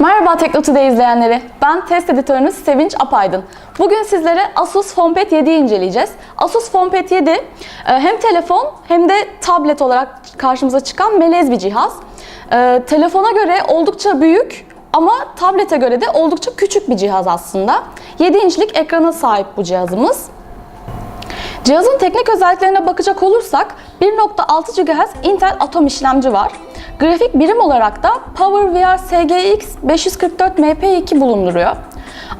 Merhaba Teknotude izleyenleri. Ben test editörünüz Sevinç Apaydın. Bugün sizlere Asus FonePad 7'yi inceleyeceğiz. Asus FonePad 7 e, hem telefon hem de tablet olarak karşımıza çıkan melez bir cihaz. E, Telefona göre oldukça büyük ama tablete göre de oldukça küçük bir cihaz aslında. 7 inçlik ekrana sahip bu cihazımız. Cihazın teknik özelliklerine bakacak olursak 1.6 GHz Intel Atom işlemci var. Grafik birim olarak da PowerVR SGX 544 MP2 bulunduruyor.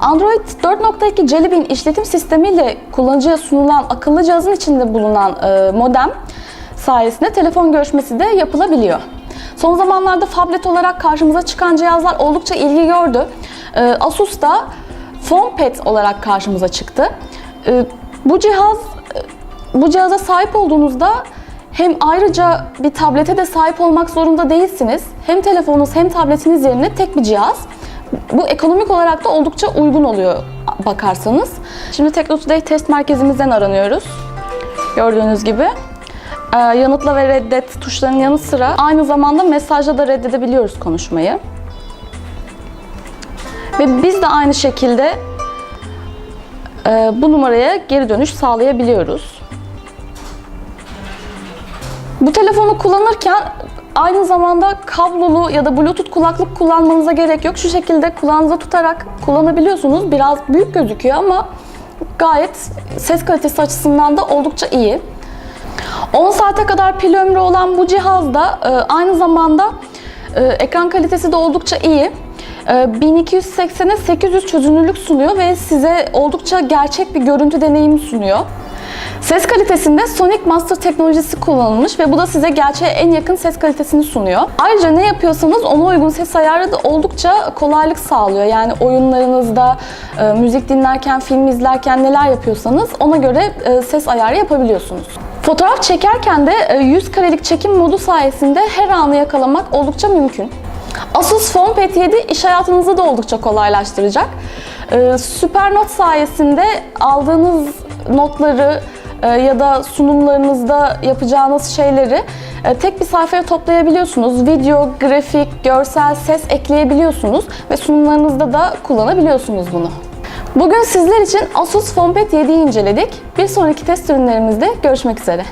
Android 4.2 Jelly Bean işletim sistemiyle kullanıcıya sunulan akıllı cihazın içinde bulunan e, modem sayesinde telefon görüşmesi de yapılabiliyor. Son zamanlarda tablet olarak karşımıza çıkan cihazlar oldukça ilgi gördü. E, Asus da PhonePad olarak karşımıza çıktı. E, bu cihaz bu cihaza sahip olduğunuzda hem ayrıca bir tablete de sahip olmak zorunda değilsiniz. Hem telefonunuz hem tabletiniz yerine tek bir cihaz. Bu ekonomik olarak da oldukça uygun oluyor bakarsanız. Şimdi Teknotoday test merkezimizden aranıyoruz. Gördüğünüz gibi. Ee, yanıtla ve reddet tuşlarının yanı sıra aynı zamanda mesajla da reddedebiliyoruz konuşmayı. Ve biz de aynı şekilde e, bu numaraya geri dönüş sağlayabiliyoruz. Bu telefonu kullanırken aynı zamanda kablolu ya da bluetooth kulaklık kullanmanıza gerek yok. Şu şekilde kulağınıza tutarak kullanabiliyorsunuz. Biraz büyük gözüküyor ama gayet ses kalitesi açısından da oldukça iyi. 10 saate kadar pil ömrü olan bu cihazda e, aynı zamanda e, ekran kalitesi de oldukça iyi. E, 1280'e 800 çözünürlük sunuyor ve size oldukça gerçek bir görüntü deneyimi sunuyor. Ses kalitesinde Sonic Master teknolojisi kullanılmış ve bu da size gerçeğe en yakın ses kalitesini sunuyor. Ayrıca ne yapıyorsanız ona uygun ses ayarı da oldukça kolaylık sağlıyor. Yani oyunlarınızda, e, müzik dinlerken, film izlerken neler yapıyorsanız ona göre e, ses ayarı yapabiliyorsunuz. Fotoğraf çekerken de e, 100 karelik çekim modu sayesinde her anı yakalamak oldukça mümkün. Asus FonePad 7 iş hayatınızı da oldukça kolaylaştıracak. Ee, Süpernote sayesinde aldığınız notları e, ya da sunumlarınızda yapacağınız şeyleri e, tek bir sayfaya toplayabiliyorsunuz. Video, grafik, görsel, ses ekleyebiliyorsunuz ve sunumlarınızda da kullanabiliyorsunuz bunu. Bugün sizler için Asus FonePad 7'yi inceledik. Bir sonraki test ürünlerimizde görüşmek üzere.